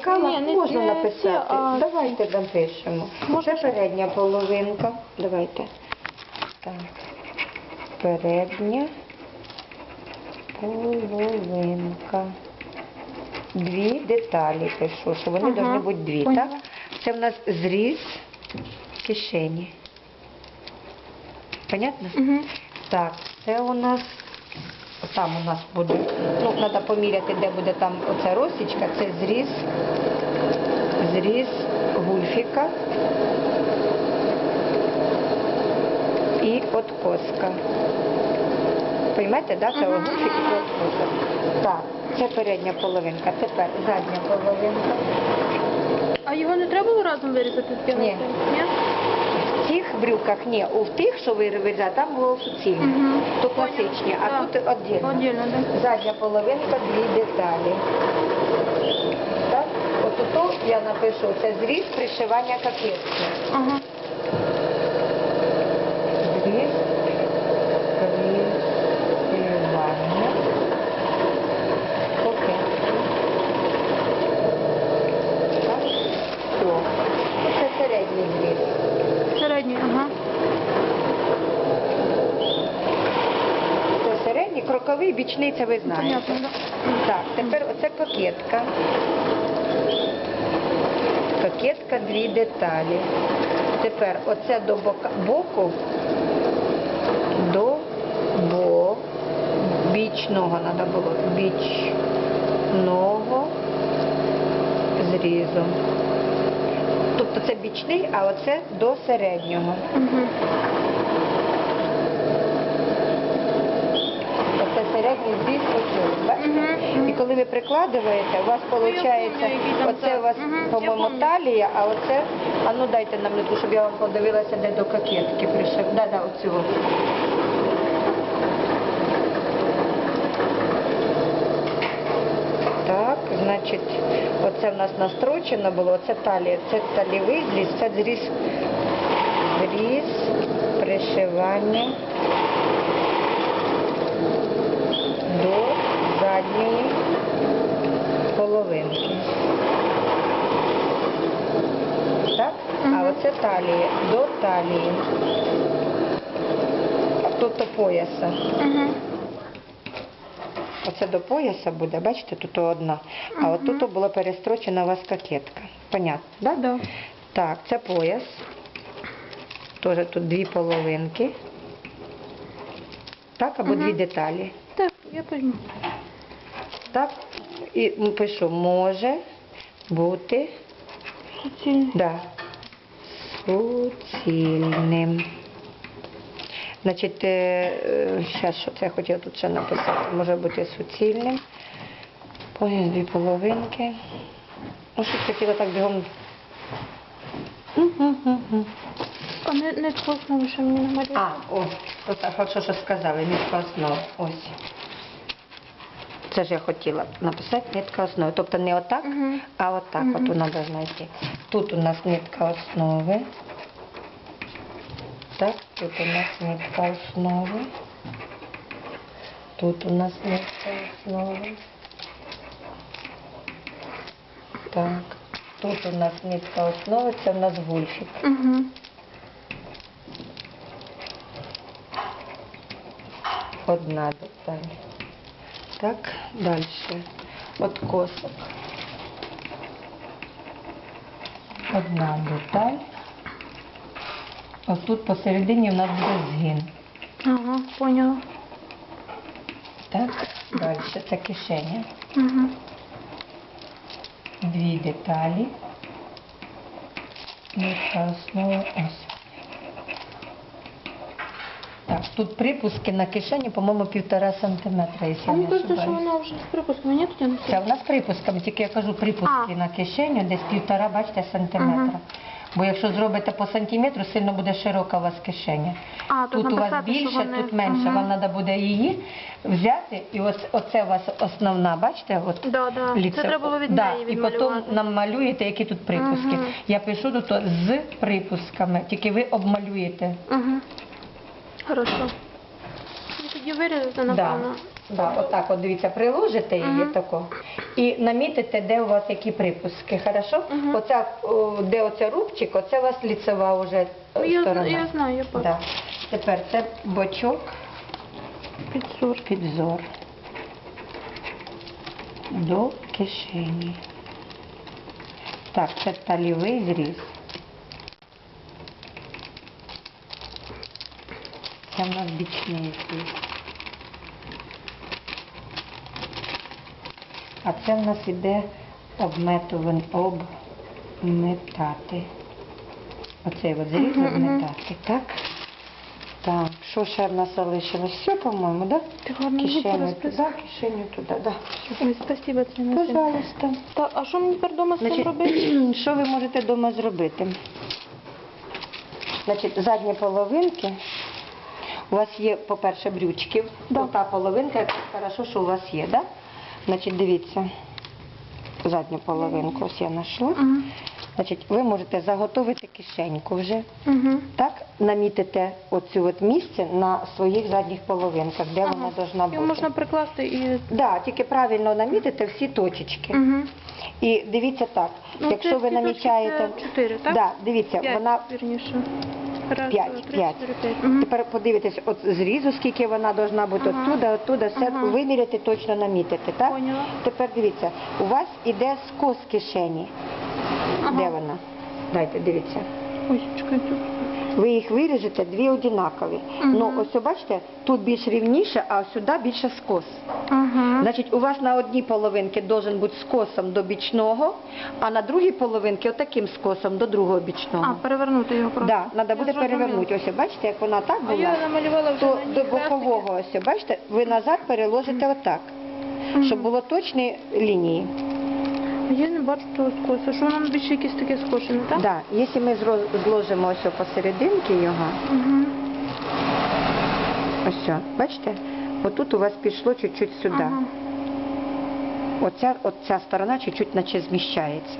лекала, Ні, не- можна не написати. а Давайте напишемо. Це передня половинка. Давайте. Так. Передня половинка. Дві деталі пишу, що вони Ага, повинні бути дві, поняла. так? Це в нас зріз кишені. Понятно? Угу. Так, це у нас там у нас буде. Ну, треба поміряти, де буде там оця росічка. Це зріз, зріз гульфіка і откоска. Поймете, да? Це гульфік і откоска. Так, це передня половинка. Тепер задня половинка. А його не треба було разом вирізати з? Ні. Ні? В цих брюках, ні, у тих, що ви вирізали, там було суцільне. Мгм. То класичні, а Так. тут віддільно. Отдельно, да. Задня половинка, дві деталі. Так? От тут я напишу, це зріз пришивання кокетки. Ага. Зріз пришивання кокетки. Так? Все. Це середній зріз. Середній, ага. Це кроковий, бічний, це ви знаєте. Так, тепер оце кокетка. Кокетка дві деталі. Тепер оце до бока, боку до бо, бічного треба було. Бічного зрізу. Тобто це бічний, а оце до середнього. Угу. Оце середній зріз ось. І коли ви прикладуєте, у вас Ну, виходить, там оце у вас, по-моєму, талія, а оце, а ну дайте нам літу, щоб я вам подивилася, де до кокетки пришив. Да, да, оцього. Так, значить, оце в нас настрочено було, це талія, це талівий зріз, це зріз, зріз пришивання до задньої половинки. Так? А оце талія, до талії. Тобто пояса. Угу. Оце до пояса буде, бачите, тут одна. А от тут була перестрочена у вас кокетка. Понятно, да? Да. Так, це пояс. Теж тут дві половинки. Так, або Мгм. дві деталі. Я пойму. Так, і пишу, може бути Суцільний. да, суцільним. Значить, зараз що це я хотіла тут ще написати. Може бути суцільним. Понял, дві половинки. Ну, щось хотіла так бігом. А не, не що мені намалювати. А, о, от що, що сказали, нитка основи. Ось. Це ж я хотіла написати нитка основи. Тобто не отак, Мгм. а отак от Мгм. вона должна йти. Тут у нас нитка основи. Так, тут у нас нитка основи. Тут у нас нитка основи. Так. Тут у нас нитка основи, це у нас гульфік. Угу. Одна деталь. Так, далі. Откосок. Одна деталь. Ось тут посередині у нас буде згин. Ага, поняла. Так, далі це кишеня. Угу. Дві деталі. Нитка основа ось. Так, тут припуски на кишені, по-моєму, півтора сантиметра, якщо А я мені не кажется, що ошибаюсь. вона вже з припуском. Ні, тут я не Це в нас припусками, тільки я кажу припуски А. на кишеню, десь півтора, бачите, сантиметра. Мгм. Бо якщо зробите по сантиметру, сильно буде широка у вас кишеня. А, тут тут у вас написати, що більше, вони- тут менше. Мгм. Вам треба буде її взяти, і ось оце у вас основна, бачите? От, Да, да. Це треба було від да, неї І потім відмалювати. нам малюєте, які тут припуски. Мгм. Я пишу тут з припусками, тільки ви обмалюєте. Угу. Хорошо. Ну, тоді вирізати, напевно. Да, отак, от дивіться, приложите її тако і намітите, де у вас які припуски. Хорошо? Оця, о, де оце рубчик, оце у вас ліцева вже Ну, я, сторона. я знаю, я бачу. Да. Тепер це бочок, Підсор. підзор до кишені. Так, це талівий зріз. Це в нас бічний зріз. А це в нас іде обметуван, обметати. Оцей от зріз обметати, так? Так, що ще в нас залишилось? Все, по-моєму, да? Ти гарно Кишеню туди, кишеню туди. Ой, спасибо, це. Пожалуйста. Та, а що мені тепер вдома з цим Значить, робити? що ви можете вдома зробити? Значить, задні половинки. У вас є, по-перше, брючків. Да. Та половинка, хорошо, що у вас є, да? Значить, дивіться. Задню половинку ось я знайшла. Угу. Значить, ви можете заготовити кишеньку вже. Угу. Так, намітите оцю от місце на своїх задніх половинках, де вона должна бути. Його можна прикласти і... Да, тільки правильно намітите всі точечки. Угу. І дивіться так, Ну, якщо ви намічаєте, це чотири, так? Да, дивіться, П'ять, вона вірніше. Раз, П'ять, два, три, п'ять. чотири, п'ять. Мгм. тепер подивитесь от зрізу, скільки вона должна бути Ага. оттуда, оттуда, все Ага. виміряти, точно намітити, так? Поняла. Тепер дивіться, у вас іде скос кишені. Ага. Де вона? Дайте, дивіться. Ой, чекай, тут. Ви їх виріжете дві однакові. Мгм. Ну, ось бачите, тут більш рівніше, а сюди більше скос. Значить, у вас на одній половинці должен бути скосом до бічного, а на другій половинці отаким скосом до другого бічного. А, перевернути його просто. Да, треба Я буде зрозуміла. перевернути. Ось бачите, як вона так А була, я намалювала вже то на ній до бокового ось, бачите, ви назад переложите отак, щоб було точні лінії. Я не бачу того скоса. Що воно більше якесь таке скошене, так? Да, якщо ми зро- зложимо ось посерединки його, Угу. ось, що, бачите, отут у вас пішло чуть-чуть сюди. Ага. Оця, оця сторона чуть-чуть наче зміщається.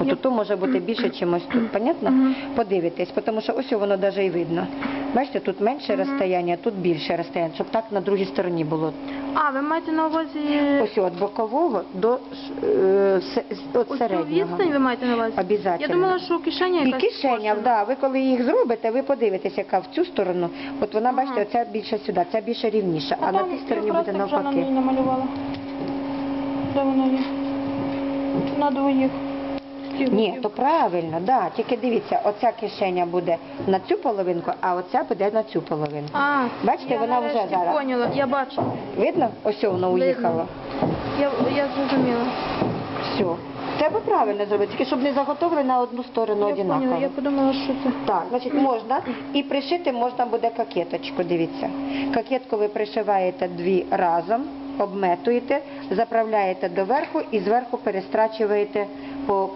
От тут може бути більше, ніж ось тут. Понятно? Мгм. Подивитесь, тому що ось воно навіть і видно. Бачите, тут менше розстояння, тут більше розстояння, щоб так на другій стороні було. А, ви маєте на увазі... Ось від бокового до е, се- от середнього. відстань ви маєте на увазі? Обязательно. Я думала, що кишеня І якась кишеня, скошена. да, ви коли їх зробите, ви подивитесь, яка в цю сторону. От вона, Ага. бачите, оця більше сюди, ця більше рівніша, а, на там тій стороні буде на навпаки. намалювала. Де воно є? На двоїх. Ні, то правильно, да. Тільки дивіться, оця кишеня буде на цю половинку, а оця буде на цю половинку. А, Бачите, я вона вже нарешті зараз. поняла, я бачу. Видно? Ось воно Видно. уїхало. Я, я зрозуміла. Все. Треба правильно зробити, тільки щоб не заготовили на одну сторону Я поняла, я подумала, що це. Так, значить можна. І пришити можна буде кокеточку, дивіться. Кокетку ви пришиваєте дві разом, обметуєте, заправляєте доверху і зверху перестрачуєте по,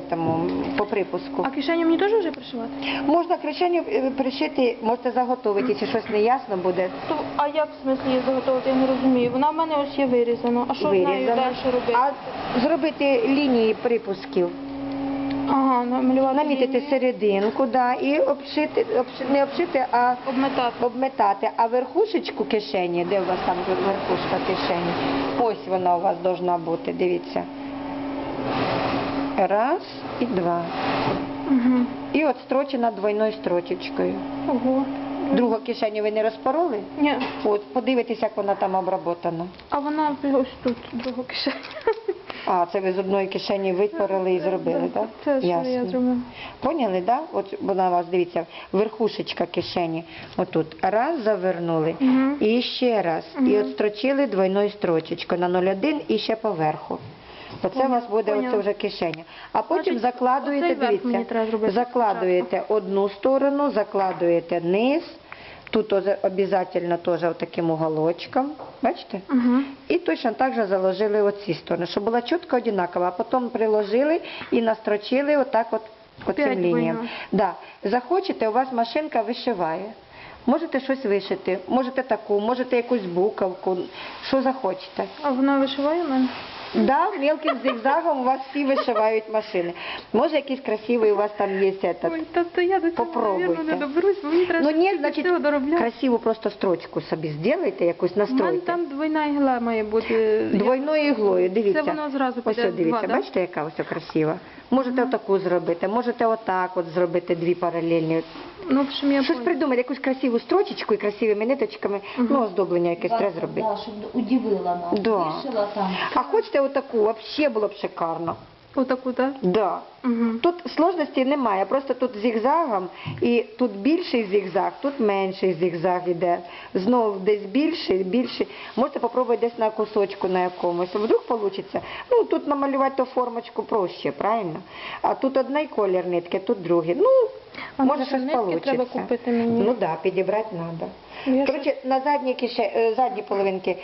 этому, по припуску. А кишеню мені теж вже пришивати? Можна криченню е, пришити, можете заготовити, якщо щось неясно буде. То, а як в смислі її заготовити, я не розумію. Вона в мене ось є вирізана. А що з нею далі робити? А зробити лінії припусків. Ага, намалювати. Намітити лінію. серединку, да, і обшити, обши- не обшити, а Обметати. обметати, а верхушечку кишені, де у вас там верхушка кишені, ось вона у вас должна бути, дивіться. Раз і два. Угу. І от строчена двойною строчечкою. Ого. Другу кишеню ви не розпороли? Ні. От, подивитесь, як вона там обработана. А вона ось тут, друга кишеня. А, це ви з одної кишені випороли і зробили, так? Це що я зробила. Поняли, так? От вона у вас, дивіться, верхушечка кишені. Отут. Раз завернули. Мгм. І ще раз. І от строчили двойною строчечкою на 0,1 і ще поверху. Оце у вас буде Поняла. оце вже кишеня. А потім Значить, закладуєте, оцей верх мені дивіться, зробити закладуєте одну сторону, закладуєте низ. Тут обов'язково теж таким уголочком. Бачите? Угу. І точно так же заложили оці сторони, щоб була чітко однакова, а потім приложили і настрочили отак от по П'ять цим лініям. двойних. Да. Захочете, у вас машинка вишиває. Можете щось вишити, можете таку, можете якусь буковку, що захочете. А вона вишиває в мене? Да, мелким зигзагом у вас всі вишивають машини. Може, якийсь красивий у вас там є этот. Ой, та то я до цього, Попробуйте. мабуть, не доберусь, бо мені треба Ну ні, щось значить, цього доробляти. красиву просто строчку собі зробите, якусь У мене настройте. там двойна ігла має бути. Двойною іглою, дивіться. Це воно зразу Ось піде о, дивіться, два, да? бачите, яка ось красива. Можете отаку зробити, можете отак от зробити дві паралельні. Ну, в общем, я Щось поняла. придумати, якусь красиву строчечку і красивими ниточками, ну, оздоблення якесь треба зробити. Да, щоб удивила нас. Да. Вишила там. А хочете отаку, взагалі було б шикарно. Отаку, так? Да. Угу. Тут сложності немає, просто тут зігзагом, і тут більший зігзаг, тут менший зігзаг іде. Знову десь більший, більший. Можете попробувати десь на кусочку на якомусь. Вдруг вийде. Ну, тут намалювати то формочку проще, правильно? А тут одний колір нитки, тут другий. Ну, може щось вийде. треба купити мені. Ну так, да, підібрати треба. Я Коротше, на задні кише... задні половинки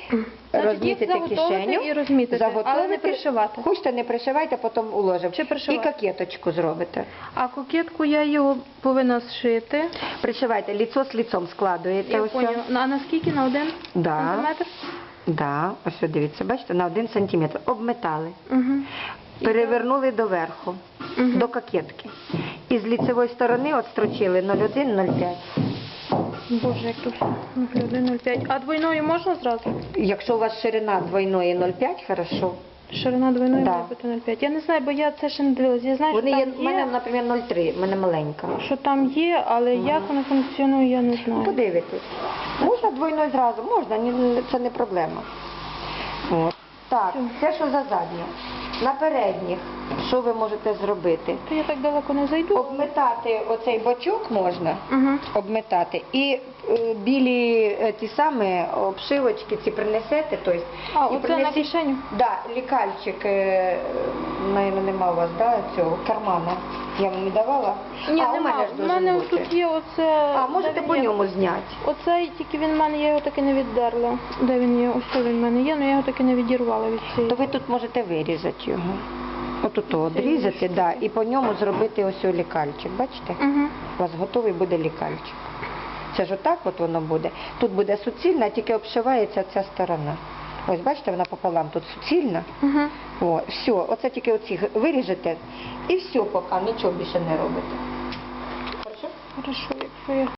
розмітити кишеню. і розмітити, але не пришивати. Хочете, не пришивайте, потім уложимо. Чи І кокеточку зробите. А кокетку я його повинна зшити. Пришивайте, ліцо з ліцом складуєте. Я поняла. Ну, А наскільки? На один Да. сантиметр? Да, ось дивіться, бачите, на один сантиметр. Обметали. Угу. Перевернули доверху, Мгм. до кокетки. І з ліцевої сторони от строчили 0,1-0,5. Боже, як тут 0,1-0,5. А двойною можна зразу? Якщо у вас ширина двойної 0,5, хорошо. Ширина двойної Да. має бути 0,5. Я не знаю, бо я це ще не дивилася. Я знаю, Вони що є, там в мене, наприклад, 0,3, в мене маленька. що там є, але як воно функціонує, я не знаю. Подивитись. Можна двойною зразу, можна, ні- це не проблема. От. Так, це що за заднє. На передніх, що ви можете зробити? То я так далеко не зайду. Обметати оцей бочок можна, Угу. обметати, і е, білі е, ті самі обшивочки ці принесете, тобто, А, і оце на кишеню? Да, лікальчик, е, наверное, нема у вас, да, цього кармана. Я вам не давала? Ні, а, у нема. мене ж У должен мене бути. тут є оце. А, можете де по він є? ньому зняти. Оцей, тільки він в мене, я його таки не віддерла. Де він є? Ось він в мене є, але я його таки не відірвала від цієї. То ви тут можете вирізати його. Отут одрізати, да, і по ньому зробити ось о лікальчик. Бачите? Угу. У вас готовий буде лікальчик. Це ж отак от воно буде. Тут буде суцільна, тільки обшивається ця сторона. Ось бачите, вона пополам тут суцільна. Угу. О, все, оце тільки оці виріжете і все, поки нічого більше не робите. Хорошо? Хорошо, якщо я